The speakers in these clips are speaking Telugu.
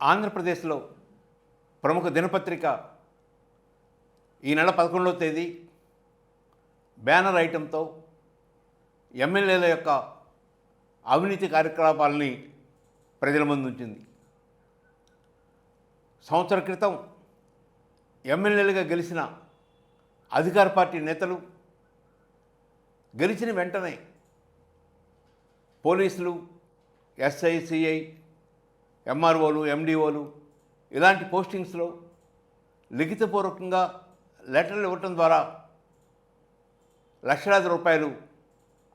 ఆంధ్రప్రదేశ్లో ప్రముఖ దినపత్రిక ఈ నెల పదకొండవ తేదీ బ్యానర్ ఐటెంతో ఎమ్మెల్యేల యొక్క అవినీతి కార్యకలాపాలని ప్రజల ముందు ఉంచింది. సంవత్సర క్రితం ఎమ్మెల్యేలుగా గెలిచిన అధికార పార్టీ నేతలు గెలిచిన వెంటనే పోలీసులు ఎస్ఐ సిఐ ఎంఆర్ఓలు ఎండిఓలు ఇలాంటి పోస్టింగ్స్లో లిఖితపూర్వకంగా లెటర్లు ఇవ్వటం ద్వారా లక్షలాది రూపాయలు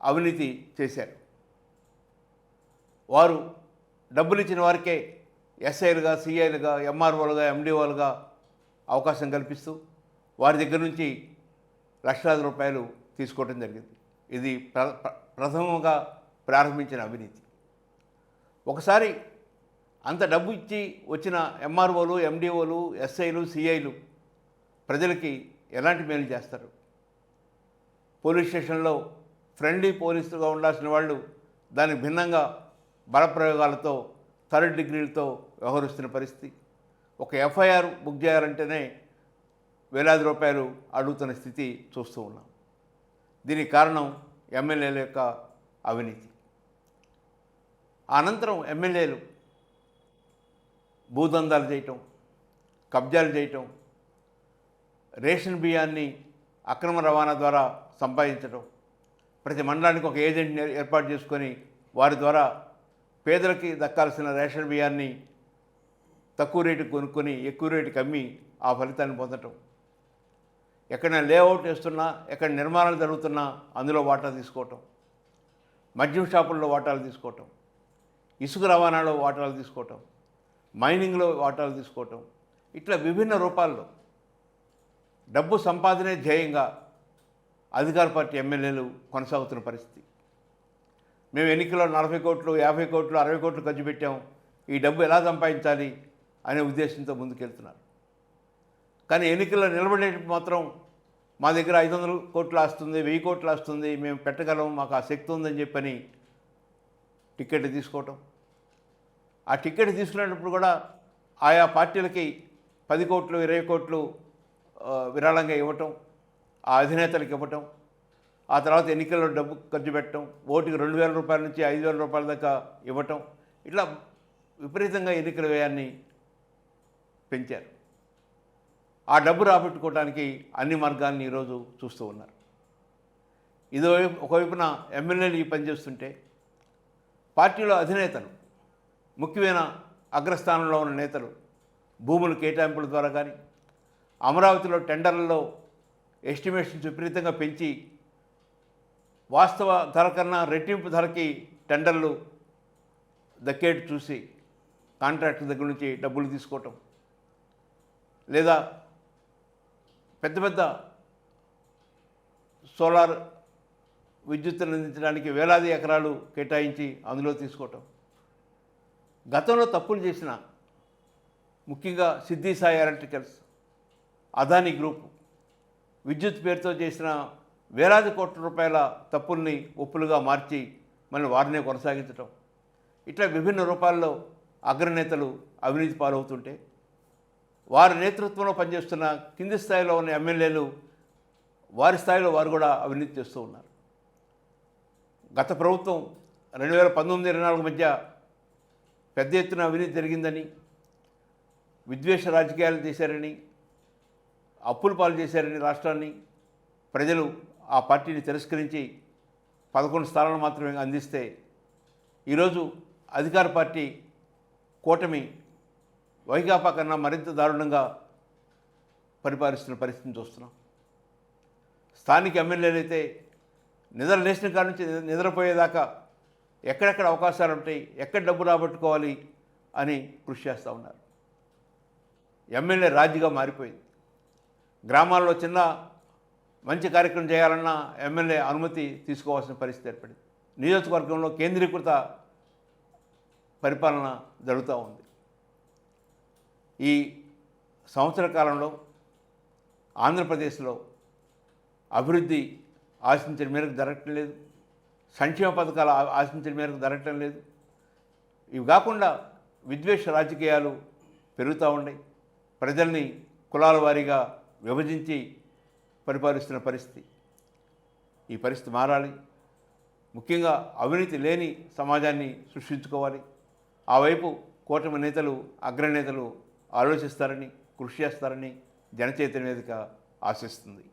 అవినీతి చేశారు. వారు డబ్బులు ఇచ్చిన వారికే ఎస్ఐలుగా సిఐలుగా ఎంఆర్ఓలుగా ఎండిఓలుగా అవకాశం కల్పిస్తూ వారి దగ్గర నుంచి లక్షలాది రూపాయలు తీసుకోవడం జరిగింది. ఇది ప్ర ప్ర- ప్రథమంగా ప్రారంభించిన అవినీతి. ఒకసారి అంత డబ్బు ఇచ్చి వచ్చిన ఎంఆర్ఓలు ఎండిఓలు ఎస్ఐలు సిఐలు ప్రజలకి ఎలాంటి మేలు చేస్తారు? పోలీస్ స్టేషన్లో ఫ్రెండ్లీ పోలీసులుగా ఉండాల్సిన వాళ్ళు దానికి భిన్నంగా బలప్రయోగాలతో థర్డ్ డిగ్రీలతో వ్యవహరిస్తున్న పరిస్థితి. ఒక ఎఫ్ఐఆర్ బుక్ చేయాలంటేనే వేలాది రూపాయలు అడుగుతున్న స్థితి చూస్తూ ఉన్నాం. దీనికి కారణం ఎమ్మెల్యేల యొక్క అవినీతి. అనంతరం ఎమ్మెల్యేలు భూదందాలు చేయటం కబ్జాలు చేయటం రేషన్ బియ్యాన్ని అక్రమ రవాణా ద్వారా సంపాదించడం ప్రతి మండలానికి ఒక ఏజెంట్ని ఏర్పాటు చేసుకొని వారి ద్వారా పేదలకి దక్కాల్సిన రేషన్ బియ్యాన్ని తక్కువ రేటుకి కొనుక్కొని ఎక్కువ రేటుకి అమ్మి ఆ ఫలితాన్ని పొందటం. ఎక్కడైనా లేఅవుట్ వేస్తున్నా ఎక్కడ నిర్మాణాలు జరుగుతున్నా అందులో వాటా తీసుకోవటం. మద్యం షాపుల్లో వాటాలు తీసుకోవటం. ఇసుక రవాణాలో వాటాలు తీసుకోవటం. మైనింగ్లో వాటాలు తీసుకోవటం. ఇట్లా విభిన్న రూపాల్లో డబ్బు సంపాదనే ధ్యేయంగా అధికార పార్టీ ఎమ్మెల్యేలు కొనసాగుతున్న పరిస్థితి. మేము ఎన్నికల్లో నలభై కోట్లు యాభై కోట్లు అరవై కోట్లు ఖర్చు పెట్టాం. ఈ డబ్బు ఎలా సంపాదించాలి అనే ఉద్దేశంతో ముందుకెళ్తున్నారు. కానీ ఎన్నికల్లో నిలబడేటప్పుడు మాత్రం మా దగ్గర ఐదు వందల కోట్లు వస్తుంది వెయ్యి కోట్లు వస్తుంది మేము పెట్టగలం మాకు ఆ శక్తి ఉందని చెప్పని టికెట్ తీసుకోవటం. ఆ టికెట్ తీసుకునేటప్పుడు కూడా ఆయా పార్టీలకి పది కోట్లు ఇరవై కోట్లు విరాళంగా ఇవ్వటం ఆ అధినేతలకు ఇవ్వటం ఆ తర్వాత ఎన్నికల్లో డబ్బు ఖర్చు పెట్టడం ఓటుకి రెండు వేల రూపాయల నుంచి ఐదు వేల రూపాయల దాకా ఇవ్వటం ఇట్లా విపరీతంగా ఎన్నికల వ్యయాన్ని పెంచారు. ఆ డబ్బు రాబట్టుకోవడానికి అన్ని మార్గాల్ని ఈరోజు చూస్తూ ఉన్నారు. ఇదో ఒకవైపున ఎమ్మెల్యేలు ఈ పనిచేస్తుంటే పార్టీలో అధినేతలు ముఖ్యమైన అగ్రస్థానంలో ఉన్న నేతలు భూములు కేటాయింపుల ద్వారా కానీ అమరావతిలో టెండర్లలో ఎస్టిమేషన్స్ విపరీతంగా పెంచి వాస్తవ ధర కన్నా రెట్టింపు ధరకి టెండర్లు దక్కేటు చూసి కాంట్రాక్టర్ దగ్గర నుంచి డబ్బులు తీసుకోవటం లేదా పెద్ద పెద్ద సోలార్ విద్యుత్తును అందించడానికి వేలాది ఎకరాలు కేటాయించి అందులో తీసుకోవటం. గతంలో తప్పులు చేసిన ముఖ్యంగా సిద్ధి సాయి ఎలక్ట్రికల్స్ అదానీ గ్రూప్ విద్యుత్ పేరుతో చేసిన వేలాది కోట్ల రూపాయల తప్పుల్ని ఒప్పులుగా మార్చి మళ్ళీ వారినే కొనసాగించటం. ఇట్లా విభిన్న రూపాల్లో అగ్రనేతలు అవినీతి పాలవుతుంటే వారి నేతృత్వంలో పనిచేస్తున్న కింది స్థాయిలో ఉన్న ఎమ్మెల్యేలు వారి స్థాయిలో వారు కూడా అవినీతి చేస్తూ ఉన్నారు. గత ప్రభుత్వం రెండు వేల పంతొమ్మిది ఇరవై నాలుగు మధ్య పెద్ద ఎత్తున అవినీతి జరిగిందని విద్వేష రాజకీయాలు చేశారని అప్పుల పాలు చేశారని రాష్ట్రాన్ని ప్రజలు ఆ పార్టీని తిరస్కరించి పదకొండు స్థానాలు మాత్రమే అందిస్తే ఈరోజు అధికార పార్టీ కూటమి వైకాపా కన్నా మరింత దారుణంగా పరిపాలిస్తున్న పరిస్థితిని చూస్తున్నాం. స్థానిక ఎమ్మెల్యేలు అయితే నిద్ర లేచిన కాడ నుంచి నిద్రపోయేదాకా ఎక్కడెక్కడ అవకాశాలు ఉంటాయి ఎక్కడ డబ్బు రాబట్టుకోవాలి అని కృషి చేస్తూ ఉన్నారు. ఎమ్మెల్యే రాజుగా మారిపోయింది. గ్రామాల్లో చిన్న మంచి కార్యక్రమం చేయాలన్నా ఎమ్మెల్యే అనుమతి తీసుకోవాల్సిన పరిస్థితి ఏర్పడింది. నియోజకవర్గంలో కేంద్రీకృత పరిపాలన జరుగుతూ ఉంది. ఈ సంవత్సర కాలంలో ఆంధ్రప్రదేశ్లో అభివృద్ధి ఆశించిన మేరకు జరగట్లేదు. సంక్షేమ పథకాలు ఆశించిన మేరకు జరగటం లేదు. ఇవి కాకుండా విద్వేష రాజకీయాలు పెరుగుతూ ఉన్నాయి. ప్రజల్ని కులాల వారీగా విభజించి పరిపాలిస్తున్న పరిస్థితి ఈ పరిస్థితి మారాలి. ముఖ్యంగా అవినీతి లేని సమాజాన్ని సృష్టించుకోవాలి. ఆ వైపు కూటమి నేతలు అగ్రనేతలు ఆలోచిస్తారని కృషి చేస్తారని జనచైతన్య వేదిక ఆశిస్తుంది.